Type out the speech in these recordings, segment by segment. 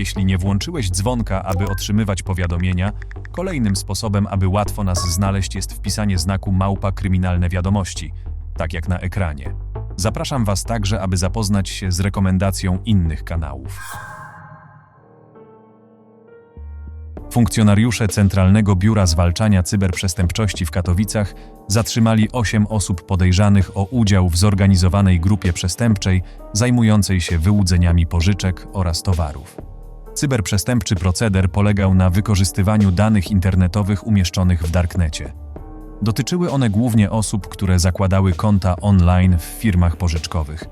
Jeśli nie włączyłeś dzwonka, aby otrzymywać powiadomienia, kolejnym sposobem, aby łatwo nas znaleźć jest wpisanie znaku małpa kryminalne wiadomości, tak jak na ekranie. Zapraszam Was także, aby zapoznać się z rekomendacją innych kanałów. Funkcjonariusze Centralnego Biura Zwalczania Cyberprzestępczości w Katowicach zatrzymali 8 osób podejrzanych o udział w zorganizowanej grupie przestępczej zajmującej się wyłudzeniami pożyczek oraz towarów. Cyberprzestępczy proceder polegał na wykorzystywaniu danych internetowych umieszczonych w darknecie. Dotyczyły one głównie osób, które zakładały konta online w firmach pożyczkowych.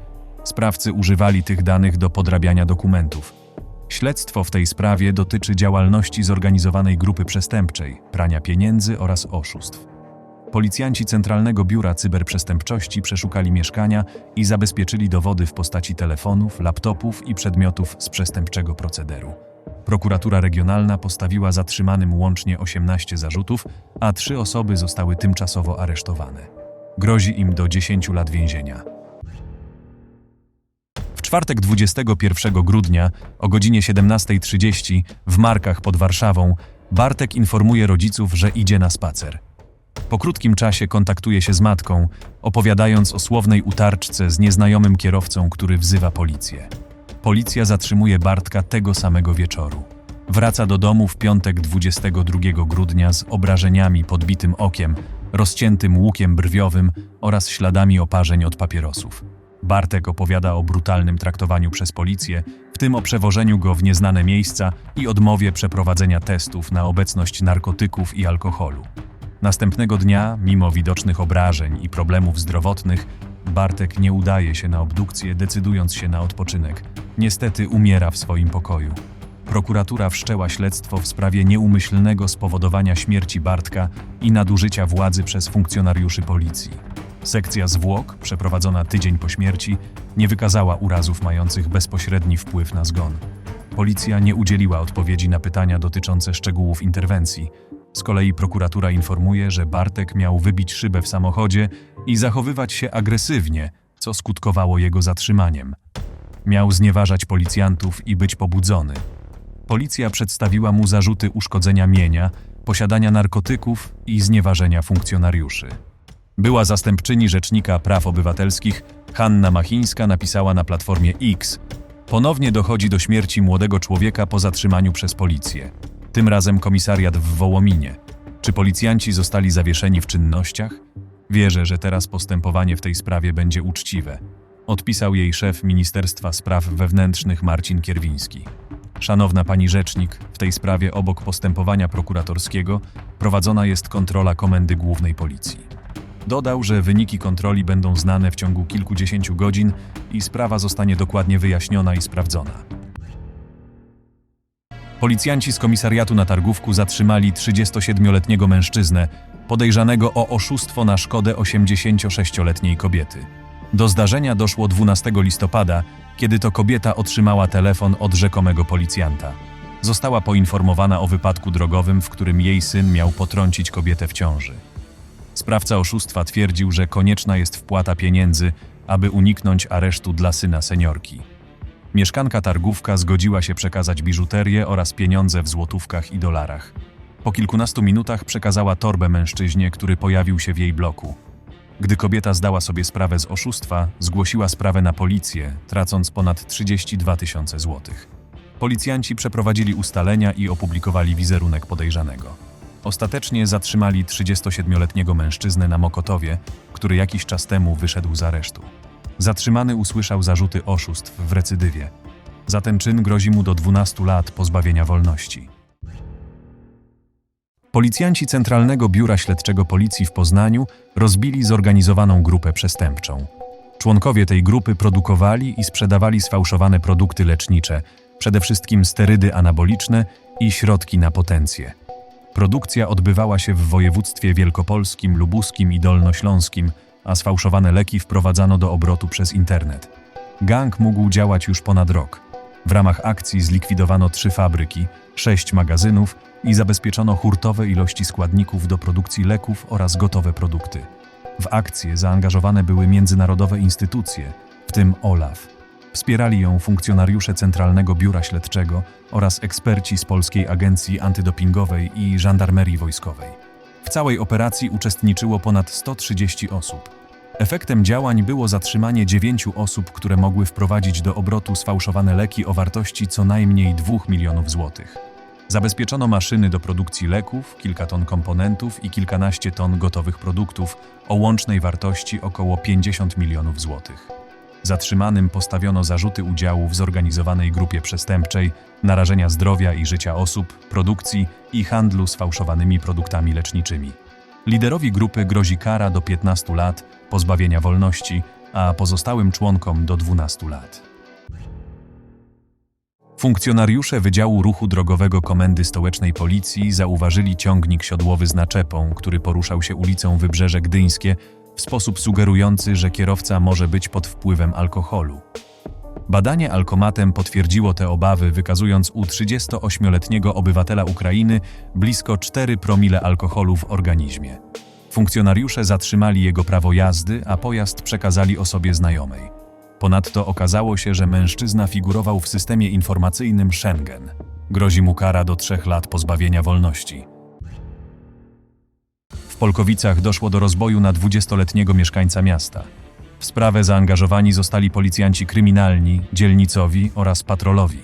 Sprawcy używali tych danych do podrabiania dokumentów. Śledztwo w tej sprawie dotyczy działalności zorganizowanej grupy przestępczej, prania pieniędzy oraz oszustw. Policjanci Centralnego Biura Cyberprzestępczości przeszukali mieszkania i zabezpieczyli dowody w postaci telefonów, laptopów i przedmiotów z przestępczego procederu. Prokuratura Regionalna postawiła zatrzymanym łącznie 18 zarzutów, a trzy osoby zostały tymczasowo aresztowane. Grozi im do 10 lat więzienia. W czwartek 21 grudnia o godzinie 17.30 w Markach pod Warszawą Bartek informuje rodziców, że idzie na spacer. Po krótkim czasie kontaktuje się z matką, opowiadając o słownej utarczce z nieznajomym kierowcą, który wzywa policję. Policja zatrzymuje Bartka tego samego wieczoru. Wraca do domu w piątek 22 grudnia z obrażeniami podbitym okiem, rozciętym łukiem brwiowym oraz śladami oparzeń od papierosów. Bartek opowiada o brutalnym traktowaniu przez policję, w tym o przewożeniu go w nieznane miejsca i odmowie przeprowadzenia testów na obecność narkotyków i alkoholu. Następnego dnia, mimo widocznych obrażeń i problemów zdrowotnych, Bartek nie udaje się na obdukcję, decydując się na odpoczynek. Niestety umiera w swoim pokoju. Prokuratura wszczęła śledztwo w sprawie nieumyślnego spowodowania śmierci Bartka i nadużycia władzy przez funkcjonariuszy policji. Sekcja zwłok, przeprowadzona tydzień po śmierci, nie wykazała urazów mających bezpośredni wpływ na zgon. Policja nie udzieliła odpowiedzi na pytania dotyczące szczegółów interwencji. Z kolei prokuratura informuje, że Bartek miał wybić szybę w samochodzie i zachowywać się agresywnie, co skutkowało jego zatrzymaniem. Miał znieważać policjantów i być pobudzony. Policja przedstawiła mu zarzuty uszkodzenia mienia, posiadania narkotyków i znieważenia funkcjonariuszy. Była zastępczyni Rzecznika Praw Obywatelskich Hanna Machińska napisała na platformie X: Ponownie dochodzi do śmierci młodego człowieka po zatrzymaniu przez policję. Tym razem komisariat w Wołominie. Czy policjanci zostali zawieszeni w czynnościach? Wierzę, że teraz postępowanie w tej sprawie będzie uczciwe. Odpisał jej szef Ministerstwa Spraw Wewnętrznych Marcin Kierwiński. Szanowna pani rzecznik, w tej sprawie obok postępowania prokuratorskiego prowadzona jest kontrola Komendy Głównej Policji. Dodał, że wyniki kontroli będą znane w ciągu kilkudziesięciu godzin i sprawa zostanie dokładnie wyjaśniona i sprawdzona. Policjanci z komisariatu na Targówku zatrzymali 37-letniego mężczyznę podejrzanego o oszustwo na szkodę 86-letniej kobiety. Do zdarzenia doszło 12 listopada, kiedy to kobieta otrzymała telefon od rzekomego policjanta. Została poinformowana o wypadku drogowym, w którym jej syn miał potrącić kobietę w ciąży. Sprawca oszustwa twierdził, że konieczna jest wpłata pieniędzy, aby uniknąć aresztu dla syna seniorki. Mieszkanka Targówka zgodziła się przekazać biżuterię oraz pieniądze w złotówkach i dolarach. Po kilkunastu minutach przekazała torbę mężczyźnie, który pojawił się w jej bloku. Gdy kobieta zdała sobie sprawę z oszustwa, zgłosiła sprawę na policję, tracąc ponad 32 tysiące złotych. Policjanci przeprowadzili ustalenia i opublikowali wizerunek podejrzanego. Ostatecznie zatrzymali 37-letniego mężczyznę na Mokotowie, który jakiś czas temu wyszedł z aresztu. Zatrzymany usłyszał zarzuty oszustw w recydywie. Za ten czyn grozi mu do 12 lat pozbawienia wolności. Policjanci Centralnego Biura Śledczego Policji w Poznaniu rozbili zorganizowaną grupę przestępczą. Członkowie tej grupy produkowali i sprzedawali sfałszowane produkty lecznicze, przede wszystkim sterydy anaboliczne i środki na potencję. Produkcja odbywała się w województwie wielkopolskim, lubuskim i dolnośląskim, a sfałszowane leki wprowadzano do obrotu przez internet. Gang mógł działać już ponad rok. W ramach akcji zlikwidowano trzy fabryki, sześć magazynów i zabezpieczono hurtowe ilości składników do produkcji leków oraz gotowe produkty. W akcję zaangażowane były międzynarodowe instytucje, w tym OLAF. Wspierali ją funkcjonariusze Centralnego Biura Śledczego oraz eksperci z Polskiej Agencji Antydopingowej i Żandarmerii Wojskowej. W całej operacji uczestniczyło ponad 130 osób. Efektem działań było zatrzymanie dziewięciu osób, które mogły wprowadzić do obrotu sfałszowane leki o wartości co najmniej 2 milionów złotych. Zabezpieczono maszyny do produkcji leków, kilka ton komponentów i kilkanaście ton gotowych produktów o łącznej wartości około 50 milionów złotych. Zatrzymanym postawiono zarzuty udziału w zorganizowanej grupie przestępczej, narażenia zdrowia i życia osób, produkcji i handlu sfałszowanymi produktami leczniczymi. Liderowi grupy grozi kara do 15 lat, pozbawienia wolności, a pozostałym członkom do 12 lat. Funkcjonariusze Wydziału Ruchu Drogowego Komendy Stołecznej Policji zauważyli ciągnik siodłowy z naczepą, który poruszał się ulicą Wybrzeże Gdyńskie w sposób sugerujący, że kierowca może być pod wpływem alkoholu. Badanie alkomatem potwierdziło te obawy, wykazując u 38-letniego obywatela Ukrainy blisko 4 promile alkoholu w organizmie. Funkcjonariusze zatrzymali jego prawo jazdy, a pojazd przekazali osobie znajomej. Ponadto okazało się, że mężczyzna figurował w systemie informacyjnym Schengen. Grozi mu kara do trzech lat pozbawienia wolności. Polkowicach doszło do rozboju na 20-letniego mieszkańca miasta. W sprawę zaangażowani zostali policjanci kryminalni, dzielnicowi oraz patrolowi.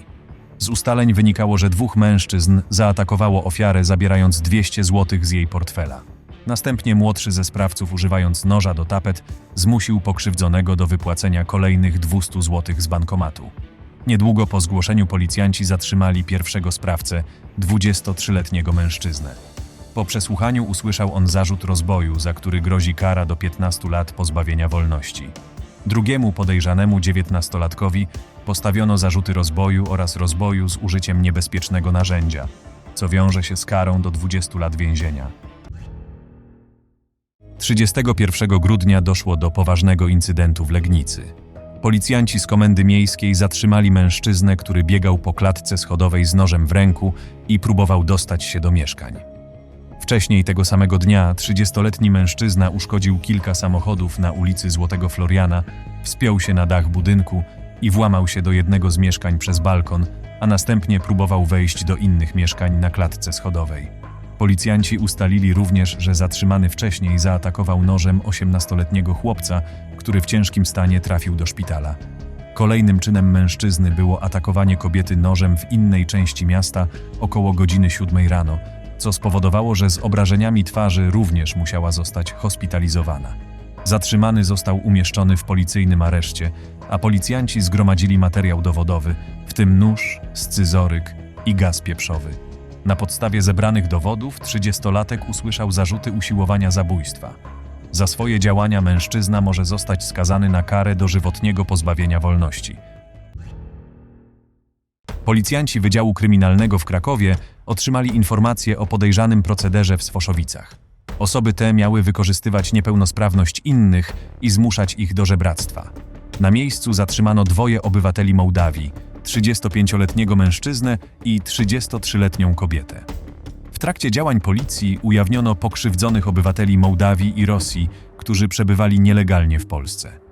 Z ustaleń wynikało, że dwóch mężczyzn zaatakowało ofiarę, zabierając 200 zł z jej portfela. Następnie młodszy ze sprawców, używając noża do tapet, zmusił pokrzywdzonego do wypłacenia kolejnych 200 zł z bankomatu. Niedługo po zgłoszeniu policjanci zatrzymali pierwszego sprawcę, 23-letniego mężczyznę. Po przesłuchaniu usłyszał on zarzut rozboju, za który grozi kara do 15 lat pozbawienia wolności. Drugiemu podejrzanemu 19-latkowi postawiono zarzuty rozboju oraz rozboju z użyciem niebezpiecznego narzędzia, co wiąże się z karą do 20 lat więzienia. 31 grudnia doszło do poważnego incydentu w Legnicy. Policjanci z komendy miejskiej zatrzymali mężczyznę, który biegał po klatce schodowej z nożem w ręku i próbował dostać się do mieszkań. Wcześniej tego samego dnia 30-letni mężczyzna uszkodził kilka samochodów na ulicy Złotego Floriana, wspiął się na dach budynku i włamał się do jednego z mieszkań przez balkon, a następnie próbował wejść do innych mieszkań na klatce schodowej. Policjanci ustalili również, że zatrzymany wcześniej zaatakował nożem 18-letniego chłopca, który w ciężkim stanie trafił do szpitala. Kolejnym czynem mężczyzny było atakowanie kobiety nożem w innej części miasta około godziny 7 rano, co spowodowało, że z obrażeniami twarzy również musiała zostać hospitalizowana. Zatrzymany został umieszczony w policyjnym areszcie, a policjanci zgromadzili materiał dowodowy, w tym nóż, scyzoryk i gaz pieprzowy. Na podstawie zebranych dowodów 30-latek usłyszał zarzuty usiłowania zabójstwa. Za swoje działania mężczyzna może zostać skazany na karę dożywotniego pozbawienia wolności. Policjanci Wydziału Kryminalnego w Krakowie otrzymali informację o podejrzanym procederze w Swoszowicach. Osoby te miały wykorzystywać niepełnosprawność innych i zmuszać ich do żebractwa. Na miejscu zatrzymano dwoje obywateli Mołdawii, 35-letniego mężczyznę i 33-letnią kobietę. W trakcie działań policji ujawniono pokrzywdzonych obywateli Mołdawii i Rosji, którzy przebywali nielegalnie w Polsce.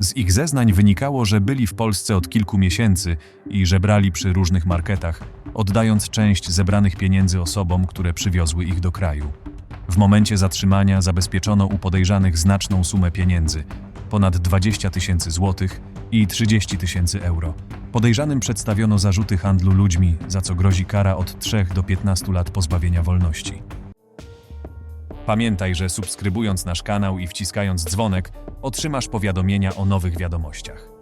Z ich zeznań wynikało, że byli w Polsce od kilku miesięcy i żebrali przy różnych marketach, oddając część zebranych pieniędzy osobom, które przywiozły ich do kraju. W momencie zatrzymania zabezpieczono u podejrzanych znaczną sumę pieniędzy ponad 20 tysięcy złotych i 30 tysięcy euro. Podejrzanym przedstawiono zarzuty handlu ludźmi, za co grozi kara od 3 do 15 lat pozbawienia wolności. Pamiętaj, że subskrybując nasz kanał i wciskając dzwonek, otrzymasz powiadomienia o nowych wiadomościach.